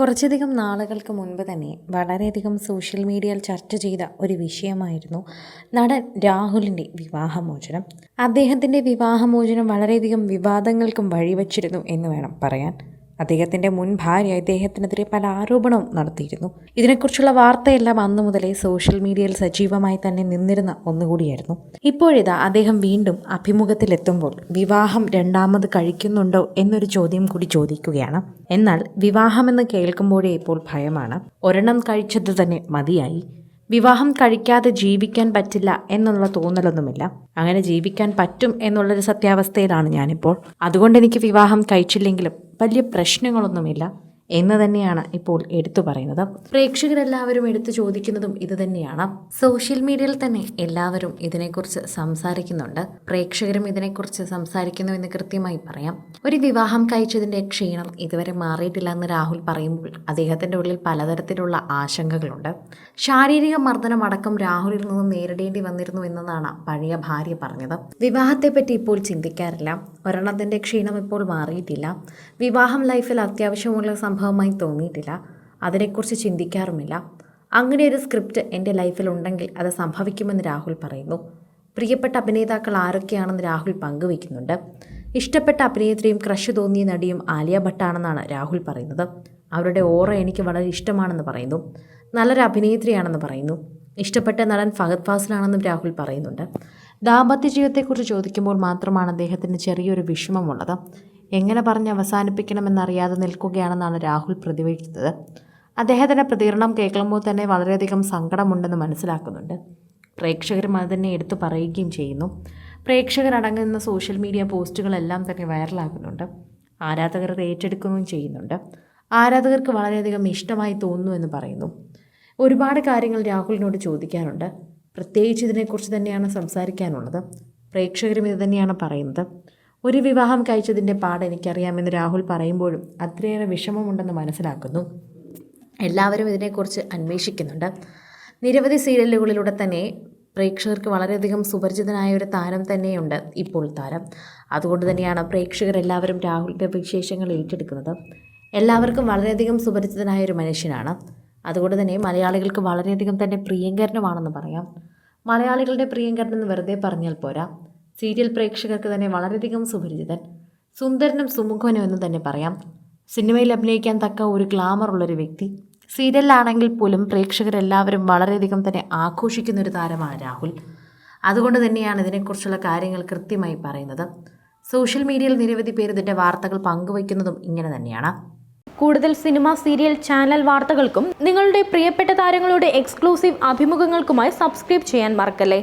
കുറച്ചധികം നാളുകൾക്ക് മുൻപ് തന്നെ വളരെയധികം സോഷ്യൽ മീഡിയയിൽ ചർച്ച ചെയ്ത ഒരു വിഷയമായിരുന്നു നടൻ രാഹുലിന്റെ വിവാഹമോചനം. അദ്ദേഹത്തിന്റെ വിവാഹമോചനം വളരെയധികം വിവാദങ്ങൾക്കും വഴിവച്ചിരുന്നു എന്ന് വേണം പറയാൻ. അദ്ദേഹത്തിന്റെ മുൻ ഭാര്യ ഇദ്ദേഹത്തിനെതിരെ പല ആരോപണവും നടത്തിയിരുന്നു. ഇതിനെക്കുറിച്ചുള്ള വാർത്തയെല്ലാം അന്നു മുതലേ സോഷ്യൽ മീഡിയയിൽ സജീവമായി തന്നെ നിന്നിരുന്ന ഒന്നുകൂടിയായിരുന്നു. ഇപ്പോഴിതാ അദ്ദേഹം വീണ്ടും അഭിമുഖത്തിലെത്തുമ്പോൾ വിവാഹം രണ്ടാമത് കഴിക്കുന്നുണ്ടോ എന്നൊരു ചോദ്യം കൂടി ചോദിക്കുകയാണ്. എന്നാൽ വിവാഹമെന്ന് കേൾക്കുമ്പോഴേ ഇപ്പോൾ ഭയമാണ്. ഒരെണ്ണം കഴിച്ചത് തന്നെ മതിയായി. വിവാഹം കഴിക്കാതെ ജീവിക്കാൻ പറ്റില്ല എന്നുള്ള തോന്നലൊന്നുമില്ല. അങ്ങനെ ജീവിക്കാൻ പറ്റും എന്നുള്ളൊരു സത്യാവസ്ഥയിലാണ് ഞാനിപ്പോൾ. അതുകൊണ്ട് എനിക്ക് വിവാഹം കഴിച്ചില്ലെങ്കിലും വലിയ പ്രശ്നങ്ങളൊന്നുമില്ല. എന്ന് തന്നെയാണ് ഇപ്പോൾ എടുത്തു പറയുന്നത്. പ്രേക്ഷകരെല്ലാവരും എടുത്തു ചോദിക്കുന്നതും ഇത് തന്നെയാണ്. സോഷ്യൽ മീഡിയയിൽ തന്നെ എല്ലാവരും ഇതിനെക്കുറിച്ച് സംസാരിക്കുന്നുണ്ട്. പ്രേക്ഷകരും ഇതിനെക്കുറിച്ച് സംസാരിക്കുന്നു എന്ന് കൃത്യമായി പറയാം. ഒരു വിവാഹം കഴിച്ചതിന്റെ ക്ഷീണം ഇതുവരെ മാറിയിട്ടില്ല എന്ന് രാഹുൽ പറയുമ്പോൾ അദ്ദേഹത്തിന്റെ ഉള്ളിൽ പലതരത്തിലുള്ള ആശങ്കകളുണ്ട്. ശാരീരിക മർദ്ദനം അടക്കം രാഹുലിൽ നിന്ന് നേരിടേണ്ടി വന്നിരുന്നു എന്നതാണ് പഴയ ഭാര്യ പറഞ്ഞത്. വിവാഹത്തെപ്പറ്റി ഇപ്പോൾ ചിന്തിക്കാറില്ല. ഒരെണ്ണത്തിന്റെ ക്ഷീണം ഇപ്പോൾ മാറിയിട്ടില്ല. വിവാഹം ലൈഫിൽ അത്യാവശ്യമുള്ള സംഭവമായി തോന്നിയിട്ടില്ല. അതിനെക്കുറിച്ച് ചിന്തിക്കാറുമില്ല. അങ്ങനെ ഒരു സ്ക്രിപ്റ്റ് എന്റെ ലൈഫിൽ ഉണ്ടെങ്കിൽ അത് സംഭവിക്കുമെന്ന് രാഹുൽ പറയുന്നു. പ്രിയപ്പെട്ട അഭിനേതാക്കൾ ആരൊക്കെയാണെന്ന് രാഹുൽ പങ്കുവയ്ക്കുന്നുണ്ട്. ഇഷ്ടപ്പെട്ട അഭിനേത്രിയും ക്രഷ് തോന്നിയ നടിയും ആലിയ ഭട്ടാണെന്നാണ് രാഹുൽ പറയുന്നത്. അവരുടെ ഓറ എനിക്ക് വളരെ ഇഷ്ടമാണെന്ന് പറയുന്നു. നല്ലൊരു അഭിനേത്രിയാണെന്ന് പറയുന്നു. ഇഷ്ടപ്പെട്ട നടൻ ഫഹദ് ഫാസിലാണെന്നും രാഹുൽ പറയുന്നുണ്ട്. ദാമ്പത്യ ജീവിതത്തെക്കുറിച്ച് ചോദിക്കുമ്പോൾ മാത്രമാണ് അദ്ദേഹത്തിന് ചെറിയൊരു വിഷമമുള്ളത്. എങ്ങനെ പറഞ്ഞ് അവസാനിപ്പിക്കണമെന്നറിയാതെ നിൽക്കുകയാണെന്നാണ് രാഹുൽ പ്രതികരിക്കുന്നത്. അദ്ദേഹത്തിന്റെ പ്രതികരണം കേൾക്കുമ്പോൾ തന്നെ വളരെയധികം സങ്കടമുണ്ടെന്ന് മനസ്സിലാക്കുന്നുണ്ട്. പ്രേക്ഷകരും അത് തന്നെ എടുത്തു പറയുകയും ചെയ്യുന്നു. പ്രേക്ഷകരടങ്ങുന്ന സോഷ്യൽ മീഡിയ പോസ്റ്റുകളെല്ലാം തന്നെ വൈറലാകുന്നുണ്ട്. ആരാധകർ ഏറ്റെടുക്കുകയും ചെയ്യുന്നുണ്ട്. ആരാധകർക്ക് വളരെയധികം ഇഷ്ടമായി തോന്നുന്നു എന്ന് പറയുന്നു. ഒരുപാട് കാര്യങ്ങൾ രാഹുലിനോട് ചോദിക്കാനുണ്ട്. പ്രത്യേകിച്ച് ഇതിനെക്കുറിച്ച് തന്നെയാണ് സംസാരിക്കാനുള്ളത്. പ്രേക്ഷകരും ഇത് തന്നെയാണ് പറയുന്നത്. ഒരു വിവാഹം കഴിച്ചതിന്റെ പാട് എനിക്കറിയാമെന്ന് രാഹുൽ പറയുമ്പോഴും അത്രയേറെ വിഷമമുണ്ടെന്ന് മനസ്സിലാക്കുന്നു. എല്ലാവരും ഇതിനെക്കുറിച്ച് അന്വേഷിക്കുന്നുണ്ട്. നിരവധി സീരിയലുകളിലൂടെ തന്നെ പ്രേക്ഷകർക്ക് വളരെയധികം സുപരിചിതനായ ഒരു താരം തന്നെയുണ്ട് ഇപ്പോൾ താരം. അതുകൊണ്ട് തന്നെയാണ് പ്രേക്ഷകരെല്ലാവരും രാഹുലിന്റെ വിശേഷങ്ങൾ ഏറ്റെടുക്കുന്നത്. എല്ലാവർക്കും വളരെയധികം സുപരിചിതനായ ഒരു മനുഷ്യനാണ്. അതുകൊണ്ട് തന്നെ മലയാളികൾക്ക് വളരെയധികം തന്നെ പ്രിയങ്കരനുമാണെന്ന് പറയാം. മലയാളികളുടെ പ്രിയങ്കരനെന്ന് വെറുതെ പറഞ്ഞാൽ പോരാ. സീരിയൽ പ്രേക്ഷകർക്ക് തന്നെ വളരെയധികം സുപരിചിതൻ. സുന്ദരനും സുമുഖനും എന്ന് തന്നെ പറയാം. സിനിമയിൽ അഭിനയിക്കാൻ തക്ക ഒരു ഗ്ലാമർ ഉള്ളൊരു വ്യക്തി. സീരിയലിലാണെങ്കിൽ പോലും പ്രേക്ഷകരെല്ലാവരും വളരെയധികം തന്നെ ആഘോഷിക്കുന്ന ഒരു താരമാണ് രാഹുൽ. അതുകൊണ്ട് തന്നെയാണ് ഇതിനെക്കുറിച്ചുള്ള കാര്യങ്ങൾ കൃത്യമായി പറയുന്നത്. സോഷ്യൽ മീഡിയയിൽ നിരവധി പേർ ഇതിന്റെ വാർത്തകൾ പങ്കുവയ്ക്കുന്നതും ഇങ്ങനെ തന്നെയാണ്. കൂടുതൽ സിനിമ സീരിയൽ ചാനൽ വാർത്തകൾക്കും നിങ്ങളുടെ പ്രിയപ്പെട്ട താരങ്ങളുടെ എക്സ്ക്ലൂസീവ് അഭിമുഖങ്ങൾക്കുമായി സബ്സ്ക്രൈബ് ചെയ്യാൻ മറക്കല്ലേ?